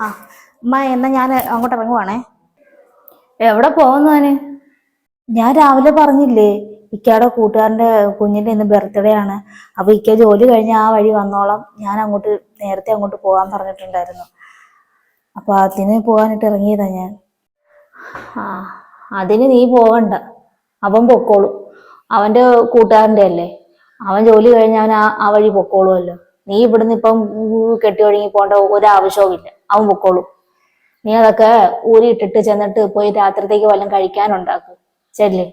ആ അമ്മ എന്നാ ഞാൻ അങ്ങോട്ട് ഇറങ്ങുവാണേ. എവിടെ പോകുന്നതിന് ഞാൻ രാവിലെ പറഞ്ഞില്ലേ ഇക്കയുടെ കൂട്ടുകാരന്റെ കുഞ്ഞിന്റെ ഇന്ന് ബർത്ത്ഡേ ആണ്. അപ്പൊ ഇക്ക ജോലി കഴിഞ്ഞ് ആ വഴി വന്നോളാം. ഞാൻ അങ്ങോട്ട് നേരത്തെ അങ്ങോട്ട് പോകാൻ പറഞ്ഞിട്ടുണ്ടായിരുന്നു. അപ്പൊ അതിന് പോകാനായിട്ട് ഇറങ്ങിയതാ ഞാൻ. ആ അതിന് നീ പോകണ്ട അവൻ പൊക്കോളും. അവന്റെ കൂട്ടുകാരന്റെ അല്ലേ? അവൻ ജോലി കഴിഞ്ഞ് അവൻ ആ വഴി പൊക്കോളുമല്ലോ. നീ ഇവിടുന്ന് ഇപ്പം കെട്ടി ഒഴുങ്ങി പോകേണ്ട ഒരു ആവശ്യവും ഇല്ല അവൻ പൊക്കോളും. നീ അതൊക്കെ ഊരിയിട്ടിട്ട് ചെന്നിട്ട് പോയി രാത്രിത്തേക്ക് വല്ലതും കഴിക്കാനുണ്ടാക്കും. ചെല്ലേ.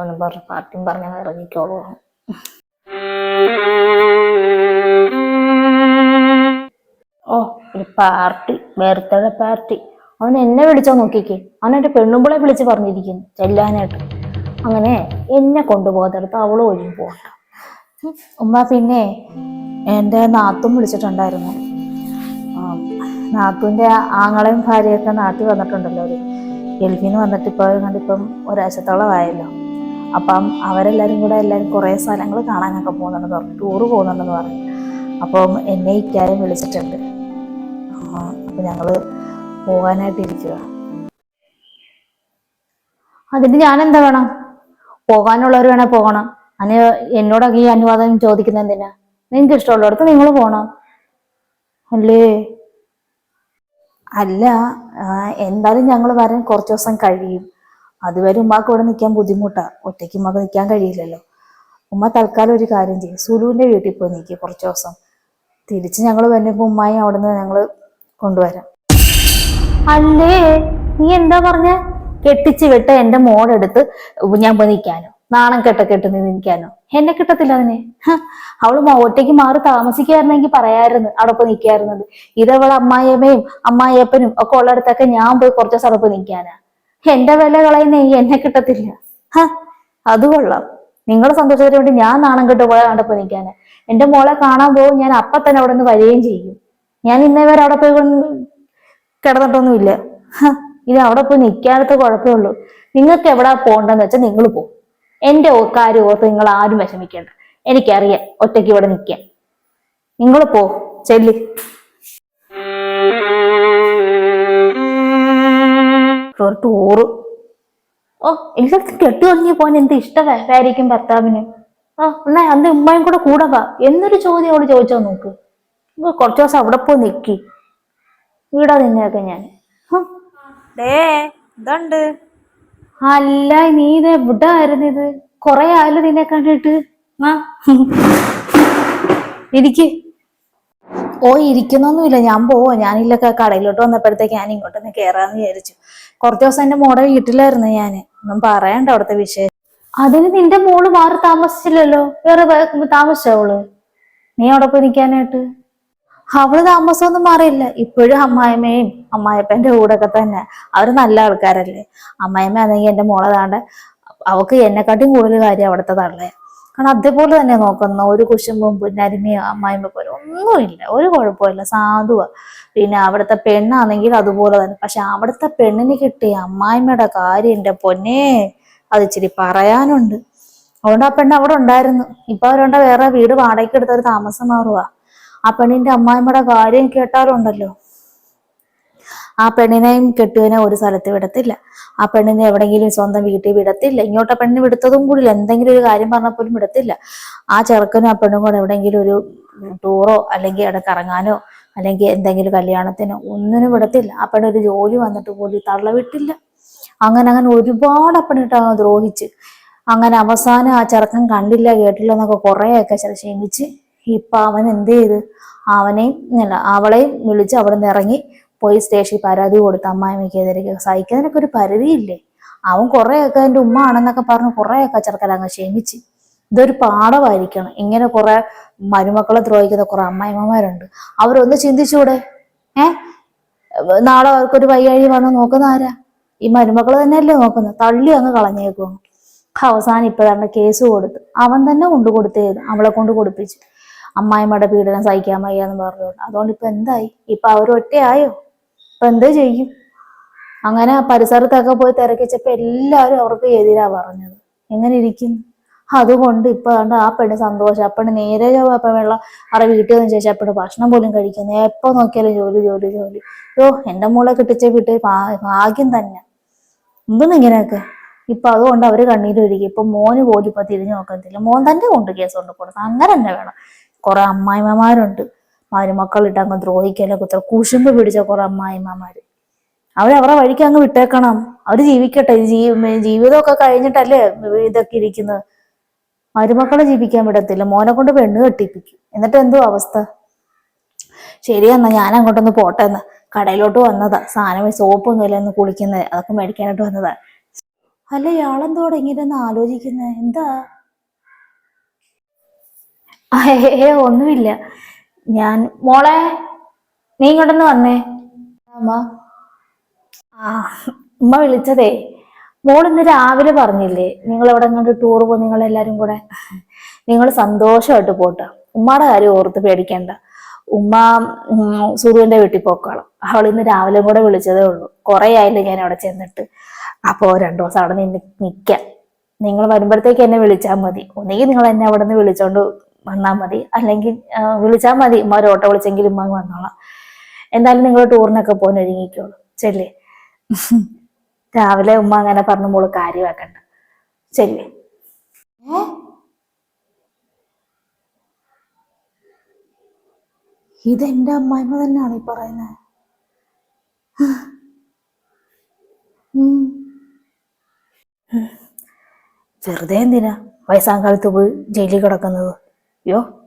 ഒന്നും പറഞ്ഞു പാർട്ടിയും പറഞ്ഞാൽ ഇറങ്ങിക്കോളൂ. ഓ ഒരു പാർട്ടി ബർത്ത്ഡേ പാർട്ടി. അവൻ എന്നെ വിളിച്ചോ നോക്കിക്കേ. അവൻ എന്റെ പെണ്ണുമ്പളെ വിളിച്ച് പറഞ്ഞിരിക്കുന്നു. ചെല്ലാനായിട്ട്. അങ്ങനെ എന്നെ കൊണ്ടുപോകാത്തടത്ത് അവളും ഒഴിഞ്ഞു പോകണ്ട ഉമ്മ പിന്നെ എന്റെ നാത്തും വിളിച്ചിട്ടുണ്ടായിരുന്നു. നാത്തൂന്റെ ആങ്ങളെയും ഭാര്യയൊക്കെ നാട്ടിൽ വന്നിട്ടുണ്ടല്ലോ അവർ ഗൾഫിൽ നിന്ന് വന്നിട്ട് ഇപ്പോൾ കണ്ടിപ്പം ഒരാഴ്ചത്തോളം ആയല്ലോ. അപ്പം അവരെല്ലാവരും കൂടെ എല്ലാവരും കുറേ സ്ഥലങ്ങൾ കാണാനൊക്കെ പോകുന്നുണ്ടെന്ന് പറഞ്ഞു. ടൂറ് പോകുന്നുണ്ടെന്ന് പറഞ്ഞു. അപ്പം എന്നെ ഇക്കാര്യം വിളിച്ചിട്ടുണ്ട്. അപ്പം ഞങ്ങൾ പോകാനായിട്ട് ഇരിക്കുക അതിന് ഞാൻ എന്താ വേണം? പോകാനുള്ളവർ വേണേ പോകണം. അനു എന്നോടൊക്കെ ഈ അനുവാദം ചോദിക്കുന്ന എന്തിനാ? നിങ്ങൾക്ക് ഇഷ്ടമുള്ളിടത്ത് നിങ്ങൾ പോകണം അല്ലേ? അല്ല എന്തായാലും ഞങ്ങൾ വരാൻ കുറച്ച് ദിവസം കഴിയും. അതുവരെ ഉമ്മാക്ക് ഇവിടെ നിൽക്കാൻ ബുദ്ധിമുട്ടാണ് ഒറ്റയ്ക്ക് ഉമ്മക്ക് നിൽക്കാൻ കഴിയില്ലല്ലോ. ഉമ്മ തൽക്കാലം ഒരു കാര്യം ചെയ്യും. സുലുവിന്റെ വീട്ടിൽ പോയി നിൽക്കുക കുറച്ച് ദിവസം. തിരിച്ച് ഞങ്ങൾ വരുമ്പോൾ ഉമ്മായി അവിടെ നിന്ന് ഞങ്ങൾ കൊണ്ടുവരാം. അല്ലേ? നീ എന്താ പറഞ്ഞ? കെട്ടിച്ച് വിട്ട എന്റെ മോടെടുത്ത് ഞാൻ പോയി നിൽക്കാനോ നാണം കെട്ട കെട്ട് നിൽക്കാനോ? എന്നെ കിട്ടത്തില്ല അതിനെ. അവൾ ഒറ്റയ്ക്ക് മാറി താമസിക്കായിരുന്നെങ്കിൽ പറയായിരുന്നു അവിടെ പോയി നിൽക്കായിരുന്നത് ഇതവളെ അമ്മായിയമ്മയും അമ്മായിയപ്പനും ഒക്കെ ഉള്ളിടത്തൊക്കെ ഞാൻ പോയി കുറച്ച് ദിവസം അവിടെ പോയി നിൽക്കാനാ. എന്റെ വില കളയുന്ന എന്നെ കിട്ടത്തില്ല. അത് കൊള്ളാം. നിങ്ങളുടെ സന്തോഷത്തിന് വേണ്ടി ഞാൻ നാണം കെട്ട് പോയാൽ അവിടെ പോയി നിൽക്കാനാ. എന്റെ മോളെ കാണാൻ പോകും ഞാൻ അപ്പ തന്നെ അവിടെ നിന്ന് വരികയും ചെയ്യും. ഞാൻ ഇന്നേ വരെ അവിടെ പോയി കിടന്നിട്ടൊന്നുമില്ല. ഇത് അവിടെ പോയി നിൽക്കാനത്തെ കുഴപ്പമുള്ളൂ നിങ്ങൾക്ക് എവിടെ പോകണ്ടെന്ന് വെച്ചാൽ നിങ്ങൾ പോകും എന്റെ കാര്യം ഓർത്ത് നിങ്ങൾ ആരും വിഷമിക്കേണ്ട. എനിക്കറിയാം ഒറ്റയ്ക്ക് ഇവിടെ നിൽക്കാം നിങ്ങൾ പോ ചെല്ലി. ടൂറ് ഓ എനിക്ക് കെട്ടി ഒതുങ്ങി പോകാൻ എന്ത് ഇഷ്ടമായിരിക്കും ഭർത്താവിന്? ആ എന്നാ അന്ന് ഉമ്മയും കൂടെ കൂടെ വാ. എന്നൊരു ചോദ്യം അവൾ ചോദിച്ചോ നോക്ക്. കൊറച്ചു ദിവസം അവിടെ പോയി നിക്കി. വീടാ നിന്നെയൊക്കെ ഞാൻ. ഇതുണ്ട്. അല്ല നീ ഇത് എവിടെ ആയിരുന്നു ഇത് കൊറേ ആയാലും നിന്നെ കണ്ടിട്ട്. ആ ഇരിക്ക്. ഓ ഇരിക്കുന്നൊന്നുമില്ല. ഞാൻ പോവാ. ഞാനില്ല കടയിലോട്ട് വന്നപ്പോഴത്തേക്ക് ഞാൻ ഇങ്ങോട്ടൊന്ന് കേറാന്ന് വിചാരിച്ചു. കുറച്ച് ദിവസം എന്റെ മോടെ വീട്ടിലായിരുന്നു ഞാൻ ഒന്നും പറയണ്ട അവിടുത്തെ വിഷയം അതിന് നിന്റെ മോൾ മാറി താമസിച്ചില്ലല്ലോ. വേറെ വേ- താമസിച്ചോ നീ അവിടെ പോയി നിൽക്കാനായിട്ട്? അവൾ താമസമൊന്നും മാറിയില്ല. ഇപ്പോഴും അമ്മായിമ്മയും അമ്മായിപ്പന്റെ കൂടെയൊക്കെ തന്നെ. അവർ നല്ല ആൾക്കാരല്ലേ. അമ്മായിമ്മ ആണെങ്കിൽ എന്റെ മോളെ താണ്ട്. അവക്ക് എന്നെക്കാട്ടിയും കൂടുതൽ കാര്യം അവിടുത്തെ തള്ളേ. കാരണം അതേപോലെ തന്നെ നോക്കുന്ന. ഒരു കുശുമ്പും പുന്നരിമയോ അമ്മായിമ്മ പോലും ഒന്നുമില്ല. ഒരു കുഴപ്പമില്ല സാധുവാ. പിന്നെ അവിടുത്തെ പെണ്ണാണെങ്കിൽ അതുപോലെ തന്നെ. പക്ഷെ അവിടുത്തെ പെണ്ണിന് കിട്ടിയ അമ്മായിമ്മയുടെ കാര്യം എന്റെ പൊന്നെ അത് ഇച്ചിരി പറയാനുണ്ട്. അതുകൊണ്ട് ആ പെണ്ണ് അവിടെ ഉണ്ടായിരുന്നു. ഇപ്പൊ അവരുണ്ട വേറെ വീട് വാടകയ്ക്ക് എടുത്ത് ഒരു താമസം മാറുക ആ പെണ്ണിന്റെ അമ്മായിമ്മയുടെ കാര്യം കേട്ടാലുണ്ടല്ലോ ആ പെണ്ണിനെയും കെട്ടുവിനെ ഒരു സ്ഥലത്ത് വിടത്തില്ല. ആ പെണ്ണിനെ എവിടെയെങ്കിലും സ്വന്തം വീട്ടിൽ വിടത്തില്ല. ഇങ്ങോട്ട് പെണ്ണിന് വിടുത്തതും കൂടില്ല എന്തെങ്കിലും ഒരു കാര്യം പറഞ്ഞപ്പോലും വിടത്തില്ല. ആ ചെറുക്കനും ആ പെണ്ണും കൂടെ എവിടെയെങ്കിലും ഒരു ടൂറോ അല്ലെങ്കിൽ അവിടെ കറങ്ങാനോ അല്ലെങ്കിൽ എന്തെങ്കിലും കല്യാണത്തിനോ ഒന്നിനും വിടത്തില്ല. ആ പെണ്ണ് ഒരു ജോലി വന്നിട്ട് പോലും തള്ള വിട്ടില്ല അങ്ങനെ അങ്ങനെ ഒരുപാട് അപ്പണിട്ട് ദ്രോഹിച്ച്. അങ്ങനെ അവസാനം ആ ചെറുക്കൻ കണ്ടില്ല കേട്ടില്ല എന്നൊക്കെ കുറേയൊക്കെ ക്ഷമിച്ച് ഇപ്പൊ അവൻ എന്ത് ചെയ്ത്? അവനെയും അല്ല അവളെയും വിളിച്ച് അവിടെ നിന്ന് ഇറങ്ങി പോയി സ്റ്റേഷനിൽ പരാതി കൊടുത്ത് അമ്മായിമ്മയ്ക്കെതിരെ സഹിക്കുന്നതിനൊക്കെ ഒരു പരിധിയില്ലേ? അവൻ കുറേയൊക്കെ എന്റെ ഉമ്മ ആണെന്നൊക്കെ പറഞ്ഞ് കുറേയൊക്കെ ചെറുക്കൻ അങ്ങ് ക്ഷമിച്ച്. ഇതൊരു പാഠമായിരിക്കണം. ഇങ്ങനെ കുറെ മരുമക്കളെ ദ്രോഹിക്കുന്ന കുറെ അമ്മായിമ്മമാരുണ്ട്. അവരൊന്ന് ചിന്തിച്ചൂടെ? ഏ? നാളെ അവർക്കൊരു വയ്യാഴി വന്ന് നോക്കുന്ന ആരാ? ഈ മരുമക്കൾ തന്നെയല്ലേ നോക്കുന്നത്? തള്ളി അങ്ങ് കളഞ്ഞേക്കും അവസാനം ഇപ്പോഴാണ് കേസ് കൊടുത്ത് അവൻ തന്നെ കൊണ്ടു കൊടുത്തേത് അവളെ കൊണ്ട് കൊടുപ്പിച്ചു. അമ്മായിമ്മയുടെ പീഡനം സഹിക്കാൻ വയ്യ എന്ന് പറഞ്ഞുകൊണ്ട്. അതുകൊണ്ട് ഇപ്പൊ എന്തായി? ഇപ്പൊ അവരൊറ്റയായോ ഇപ്പൊ എന്ത് ചെയ്യും? അങ്ങനെ പരിസരത്തൊക്കെ പോയി തിരക്കിച്ചപ്പോ എല്ലാവരും അവർക്ക് എതിരാ പറഞ്ഞത്. എങ്ങനെ ഇരിക്കുന്നു അതുകൊണ്ട് ഇപ്പൊ കണ്ട് ആ പെണ് സന്തോഷം. ആ പെണ്ണ് നേരെ ചൊവ്വെ വെള്ള അവരുടെ വീട്ടിൽ നിന്ന് ചോദിച്ചാൽ പെണ്ണ് ഭക്ഷണം പോലും കഴിക്കുന്നു. എപ്പോ നോക്കിയാലും ജോലി ജോലി ജോലി. യോ എന്റെ മോളെ കിട്ടിച്ച വീട്ടിൽ ഭാഗ്യം തന്നെ. എന്തെന്ന് ഇങ്ങനെയൊക്കെ? ഇപ്പൊ അതുകൊണ്ട് അവർ കണ്ണീരൊരുക്കി ഇപ്പൊ മോന് പോലും ഇപ്പൊ തിരിഞ്ഞു നോക്കത്തില്ല. മോൻ തന്നെ കൊണ്ട് കേസ് കൊണ്ട് കൊടുക്കും അങ്ങനെ തന്നെ വേണം. കുറെ അമ്മായിമ്മമാരുണ്ട്. മരുമക്കളിട്ട് അങ്ങ് ദ്രോഹിക്കല കുത്ര കുശുമ്പ് പിടിച്ച കുറെ അമ്മായിമ്മമാര്. അവരവരുടെ വഴിക്ക് അങ്ങ് വിട്ടേക്കണം. അവർ ജീവിക്കട്ടെ. ജീ ജീവിതമൊക്കെ കഴിഞ്ഞിട്ടല്ലേ ഇതൊക്കെ ഇരിക്കുന്നത് മരുമക്കളെ ജീവിക്കാൻ വിടത്തില്ല. മോനെ കൊണ്ട് പെണ്ണ് കെട്ടിപ്പിക്കും. എന്നിട്ട് എന്തോ അവസ്ഥ? ശരിയെന്നാ ഞാൻ അങ്ങോട്ടൊന്ന് പോട്ടെ എന്ന് കടയിലോട്ട് വന്നതാ. സാധനം സോപ്പൊന്നും ഇല്ല ഒന്ന് കുളിക്കുന്നത് അതൊക്കെ മേടിക്കാനായിട്ട് വന്നതാ. അല്ല ഇയാളെന്തോടെ ഇങ്ങനെ ആലോചിക്കുന്നത് എന്താ? ഏ ഒന്നുമില്ല. ഞാൻ മോളെ നീ ഇങ്ങോട്ടൊന്ന് വന്നേ. അമ്മ. ആ ഉമ്മ വിളിച്ചതേ. മോൾ ഇന്ന് രാവിലെ പറഞ്ഞില്ലേ നിങ്ങൾ എവിടെ കണ്ട് ടൂർ പോകും നിങ്ങൾ എല്ലാരും കൂടെ. നിങ്ങൾ സന്തോഷമായിട്ട് പോട്ടെ. ഉമ്മയുടെ കാര്യം ഓർത്ത് പേടിക്കണ്ട. ഉമ്മ സുധുവിന്റെ വീട്ടിൽ പോക്കോളാം അവൾ ഇന്ന് രാവിലെ കൂടെ വിളിച്ചതേ ഉള്ളൂ. കുറെ ആയില്ലേ ഞാൻ അവിടെ ചെന്നിട്ട്. അപ്പോ രണ്ടു ദിവസം അവിടെ നിന്ന് നിൽക്കാം നിങ്ങൾ വരുമ്പോഴത്തേക്ക് എന്നെ വിളിച്ചാൽ മതി. ഒന്നുകിൽ നിങ്ങൾ എന്നെ അവിടെ നിന്ന് വിളിച്ചോണ്ട് വന്നാൽ മതി. അല്ലെങ്കിൽ വിളിച്ചാൽ മതി. ഉമ്മ ഒരു ഓട്ടോ വിളിച്ചെങ്കിലും ഉമ്മ വന്നോളാം. എന്തായാലും നിങ്ങൾ ടൂറിനൊക്കെ പോകാൻ ഒരുങ്ങിക്കോളൂ. ചെല്ലേ. രാവിലെ ഉമ്മ അങ്ങനെ പറഞ്ഞു മോൾ കാര്യമാക്കണ്ട. ചെല്ലേ. ഇതെന്റെ അമ്മായിമ്മ തന്നെയാണ് ഈ പറയുന്നത്. വെറുതെ എന്തിനാ? വയസ്സാം കാലത്ത് പോയി ജയിലിൽ കിടക്കുന്നത്. Dios